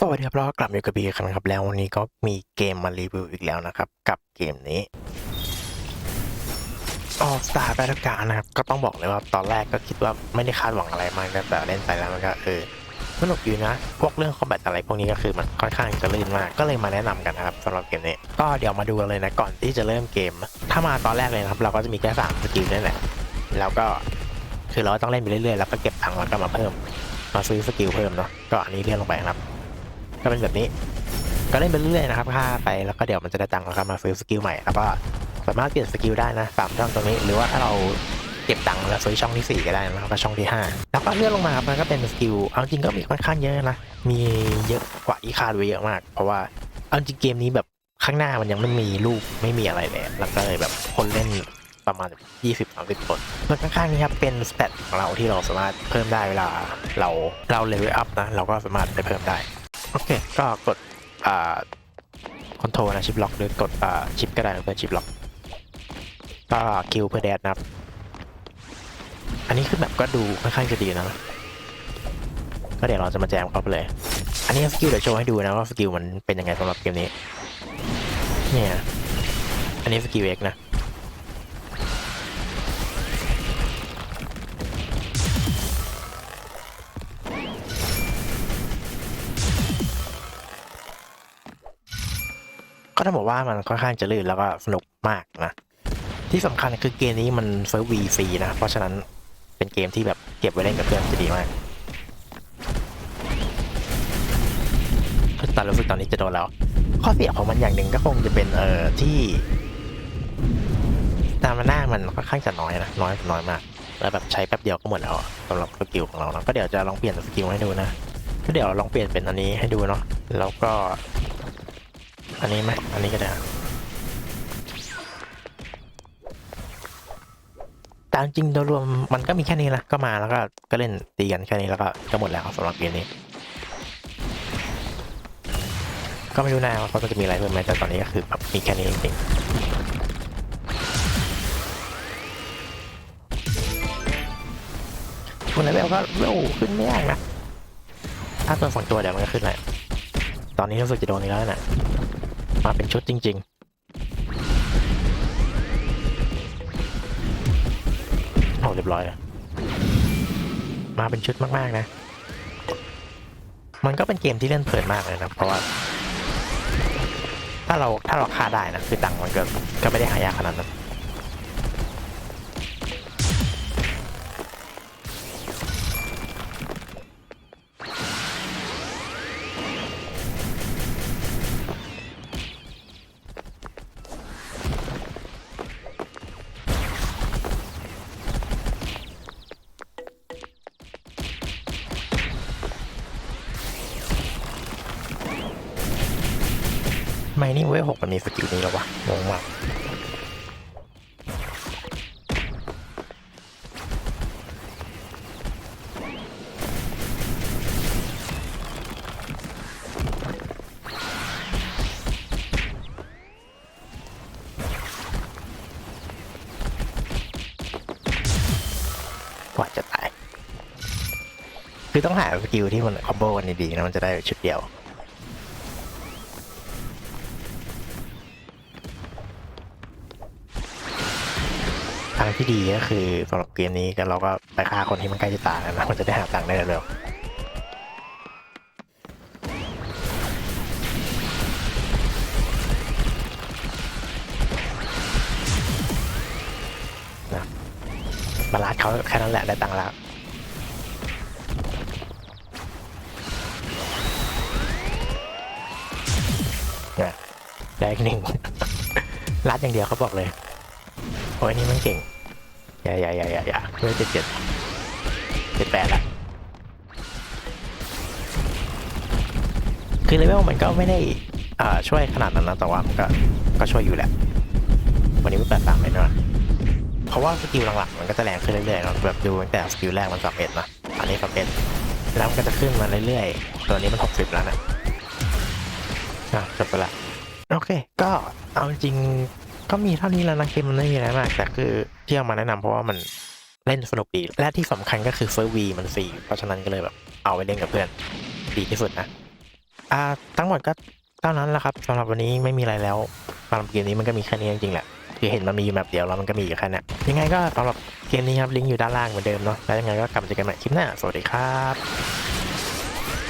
สวัสดีครับเรากลับมาอยู่กับบีกันครับ แล้ววันนี้ก็มีเกมมารีวิวอีกแล้วนะครับ กับเกมนี้ออกสตาร์แบทการนะครับ ก็ต้องบอกเลยว่าตอนแรกก็คิดว่าไม่ได้คาดหวังอะไรมากนะแต่เล่นไปแล้วมันก็เออสนุกอยู่นะ พวกเรื่องคอมแบทอะไรพวกนี้ก็คือมันค่อนข้างจะลื่นมากก็เลยมาแนะนำกันนะครับสำหรับเกมนี้ ก็เดี๋ยวมาดูกันเลยนะก่อนที่จะเริ่มเกม ถ้ามาตอนแรกเลยนะครับ เราก็จะมีแค่สามสกิลนี่แหละแล้วก็คือเราต้องเล่นไปเรื่อยๆแล้วก็เก็บตังค์แล้วก็มาเพิ่ม มาซื้อสกิลเพิ่มเนาะก็อันนี้เลื่อนลงไปครับ ก็เป็นแบบนี้ ก็เล่นไปเรื่อยๆนะครับค่าไปแล้วก็เดี๋ยวมันจะได้ตังค์แล้วก็มาซื้อสกิลใหม่แล้วก็สามารถเปลี่ยนสกิลได้นะสามช่องตรงนี้หรือว่าถ้าเราเก็บตังค์แล้วซื้อช่องที่ 4 ก็ได้นะครับก็ช่องที่ 5 แล้วก็เลื่อนลงมาครับมันก็เป็นสกิลเอาจริงก็มีค่อนข้างเยอะนะมีเยอะกว่าที่คาดไว้เยอะมาก เพราะว่าเอาจริงเกมนี้แบบข้างหน้ามันยังไม่มีรูปไม่มีอะไรเลยแล้วก็เลยแบบคนเล่นประมาณ 20-30 คนส่วนข้างๆนี้ครับเป็นสเตตของเราที่เราสามารถเพิ่มได้เวลาเราเราเลเวลอัพนะเราก็สามารถไปเพิ่มได้ โอเค ก็กด อ่าคอนโทรลนะชิปล็อกหรือกด อ่า ชิปก็ได้เพื่อชิปล็อก ก็คิวเพื่อแดดนะครับ อันนี้คือแบบก็ดูค่อนข้างจะดีนะ ก็เดี๋ยวเราจะมาแจมเขาไปเลย อันนี้สกิลเดี๋ยวโชว์ให้ดูนะว่าสกิลมันเป็นยังไงสำหรับเกมนี้ เนี่ย อันนี้สกิลเอกนะ ก็ต้องบอกว่ามันค่อนข้างจะลื่นแล้วก็สนุกมากนะ ที่สำคัญคือเกมนี้มันเซิร์ฟวีฟรีนะ เพราะฉะนั้นเป็นเกมที่แบบเก็บไว้เล่นกับเพื่อนจะดีมากตอนรู้สึกตอนนี้จะโดนแล้ว ข้อเสียของมันอย่างหนึ่งก็คงจะเป็นเอ่อที่ตามหน้ามันค่อนข้างจะน้อยนะน้อยน้อยมากแล้วแบบใช้แป๊บเดียวก็หมดแล้วสำหรับสกิลของเรานะก็เดี๋ยวจะลองเปลี่ยนสกิลให้ดูนะก็เดี๋ยวลองเปลี่ยนเป็นอันนี้ให้ดูเนาะแล้วก็ อันนี้ไหมอันนี้ก็ได้แต่จริงๆโดยรวมมันก็มีแค่นี้นะก็มาแล้วก็ก็เล่นตีกันแค่นี้แล้วก็ก็หมดแล้วสำหรับเกมนี้ ก็ไม่รู้นะว่าเขาจะมีอะไรเพิ่มไหมแต่ตอนนี้ก็คือแบบมีแค่นี้จริงคุณเลเวลก็เร็วขึ้นไม่ยากนะ ถ้าตัวสองตัวเดี๋ยวมันก็ขึ้นแหละ ตอนนี้รู้สึกจะโดนอีกแล้วนะ มาเป็นชุดจริงๆโอ้เรียบร้อยอะมาเป็นชุดมาก ๆ นะ มันก็เป็นเกมที่เล่นเพลินมากเลยนะ เพราะว่า ถ้าเราถ้าเราฆ่าได้นะ คือตังค์มันก็ก็ไม่ได้หายากขนาดนั้น ไมนี่เวลหกมันมีสกิลนี้แล้ววะงงมากกว่าจะตาย คือต้องหาสกิลที่มันคอมโบกันดีๆนะมันจะได้ชุดเดียวางที่ดีก็คือสำหรับเกมนี้ก็เราก็ไปฆ่าคนที่มันใกล้จะตายนะมันจะได้หาตังค์ได้เร็วนะบาลานซ์เขาแค่นั้นแหละได้ตังค์แล้วเนี่ยได้อีกหนึ่งรัดอย่างเดียวเขาบอกเลยโอ้ยนี่มันเก่ง อย่าอย่าอย่าอย่าอย่าเพื่อเจ็ดเจ็ดเจ็ดแปดละคือเลเวลมันก็ไม่ได้อ่าช่วยขนาดนั้นนะแต่ว่ามันก็ก็ช่วยอยู่แหละ วันนี้ไมันแปดสามเลยนะเพราะว่าสกิลหลังๆมันก็จะแรงขึ้นเรื่อยๆเนะแบบดูตั้งแต่สกิลแรกมันสามเอ็ดนะอันนี้สามเอ็ดแล้วมันก็จะขึ้นมาเรื่อยๆ ตัวนี้มันหกสิบแล้วนะอะจบไปละโอเค ก็เอาจริง ก็มีเท่านี้แล้วนะเกมมันไม่มีอะไรมาก แต่คือที่เอามาแนะนำเพราะว่ามันเล่นสนุกดี และที่สำคัญก็คือเฟอร์วีมันฟรีเพราะฉะนั้นก็เลยแบบเอาไปเล่นกับเพื่อนดีที่สุดนะอ่าทั้งหมดก็เท่านั้นแหละครับสำหรับวันนี้ไม่มีอะไรแล้วสำหรับเกมนี้มันก็มีแค่นี้จริงๆแหละคือเห็นมันมีอยู่แบบเดียวแล้วมันก็มีอยู่แค่นี้ยยังไงก็สำหรับเกมนี้ครับลิงก์อยู่ด้านล่างเหมือนเดิมเนาะแล้วยังไงก็กลับมาเจอกันใหม่คลิปหน้าสวัสดีครับ